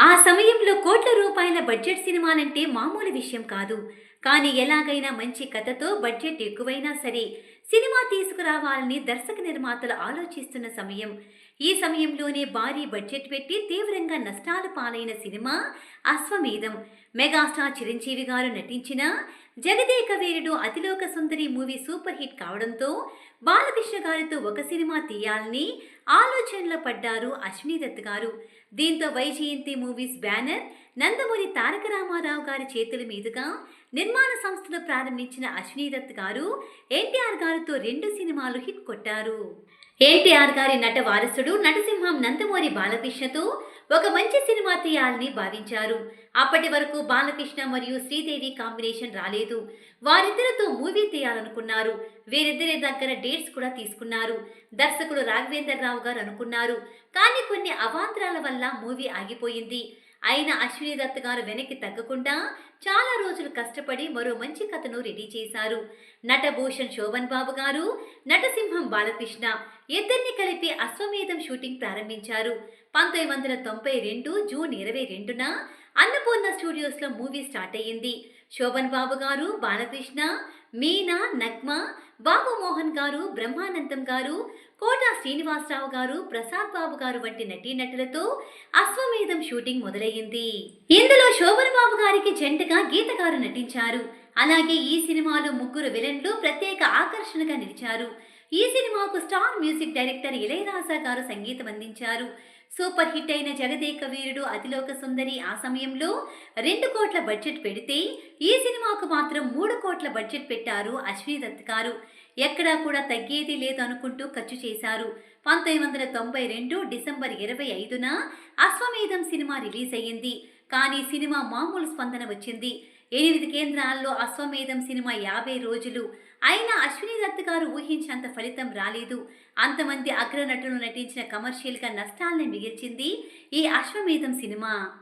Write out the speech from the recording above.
ఆ సమయంలో కోట్ల రూపాయల బడ్జెట్ సినిమాలంటే మామూలు విషయం కాదు. కానీ ఎలాగైనా మంచి కథతో బడ్జెట్ ఎక్కువైనా సరే సినిమా తీసుకురావాలని దర్శక నిర్మాతలు ఆలోచిస్తున్న సమయం. ఈ సమయంలోనే భారీ బడ్జెట్ పెట్టి తీవ్రంగా నష్టాల పాలైన సినిమా అశ్వమేధం. మెగాస్టార్ చిరంజీవి గారు నటించిన Jagadeka Veerudu Athiloka Sundari movie super hit కావడంతో బాలకృష్ణ గారితో ఒక సినిమా తీయాలని ఆలోచనలో పడ్డారు అశ్విని దత్ గారు. దీంతో వైజయంతి మూవీస్ బ్యానర్ నందమూరి తారక రామారావు గారి చేతుల మీదుగా నిర్మాణ సంస్థను ప్రారంభించిన అశ్విని దత్ గారు ఎన్టీఆర్ గారితో రెండు సినిమాలు హిట్ కొట్టారు. ఎన్టీఆర్ గారి నట వారసుడు నటసింహం నందమూరి బాలకృష్ణతో ఒక మంచి సినిమా తీయాలని భావించారు. అప్పటి వరకు బాలకృష్ణ మరియు శ్రీదేవి కాంబినేషన్ రాలేదు. వారిద్దరితో మూవీ తీయాలనుకున్నారు. వీరిద్దరి దగ్గర డేట్స్ కూడా తీసుకున్నారు. దర్శకుడు రాఘవేంద్రరావు గారు అనుకున్నారు. కానీ కొన్ని అవాంతరాల వల్ల మూవీ ఆగిపోయింది. అయిన అశ్విని దత్ గారు వెనక్కి తగ్గకుండా చాలా రోజులు కష్టపడి మరో మంచి కథను రెడీ చేశారు. నటభూషణ్ శోభన్ బాబు గారు నటసింహం బాలకృష్ణ ఇద్దరిని కలిపి అశ్వమేధం షూటింగ్ ప్రారంభించారు. పంతొమ్మిది వందల తొంభై రెండు జూన్ ఇరవై రెండున అన్నపూర్ణ స్టూడియోస్లో మూవీ స్టార్ట్ అయ్యింది. శోభన్ బాబు గారు బాలకృష్ణ మీనా నగ్మా బాబు మోహన్ గారు బ్రహ్మానందం గారు కోట శ్రీనివాసరావు గారు ప్రసాద్ బాబు గారు వంటి నటీనటులతో అశ్వమేధం షూటింగ్ మొదలయ్యింది. ఇందులో శోభన్ బాబు గారికి జంటగా గీత గారు నటించారు. అలాగే ఈ సినిమాలో ముగ్గురు విలన్లు ప్రత్యేక ఆకర్షణగా నిలిచారు. ఈ సినిమాకు స్టార్ మ్యూజిక్ డైరెక్టర్ ఇళయరాజా గారు సంగీతం అందించారు. సూపర్ హిట్ అయిన జగదేక వీరుడు అతిలోక సుందరి ఆ సమయంలో రెండు కోట్ల బడ్జెట్ పెడితే ఈ సినిమాకు మాత్రం మూడు కోట్ల బడ్జెట్ పెట్టారు అశ్విని దత్ గారు. ఎక్కడా కూడా తగ్గేది లేదు అనుకుంటూ ఖర్చు చేశారు. పంతొమ్మిది వందల తొంభై రెండు డిసెంబర్ ఇరవై ఐదున అశ్వమేధం సినిమా రిలీజ్ అయ్యింది. కానీ సినిమా మామూలు స్పందన వచ్చింది. ఎనిమిది కేంద్రాల్లో అశ్వమేధం సినిమా యాభై రోజులు. అయినా అశ్విని దత్ గారు ఊహించేంత ఫలితం రాలేదు. అంతమంది అగ్రనటులు నటించిన కమర్షియల్గా నష్టాలను మిగిల్చింది ఈ అశ్వమేధం సినిమా.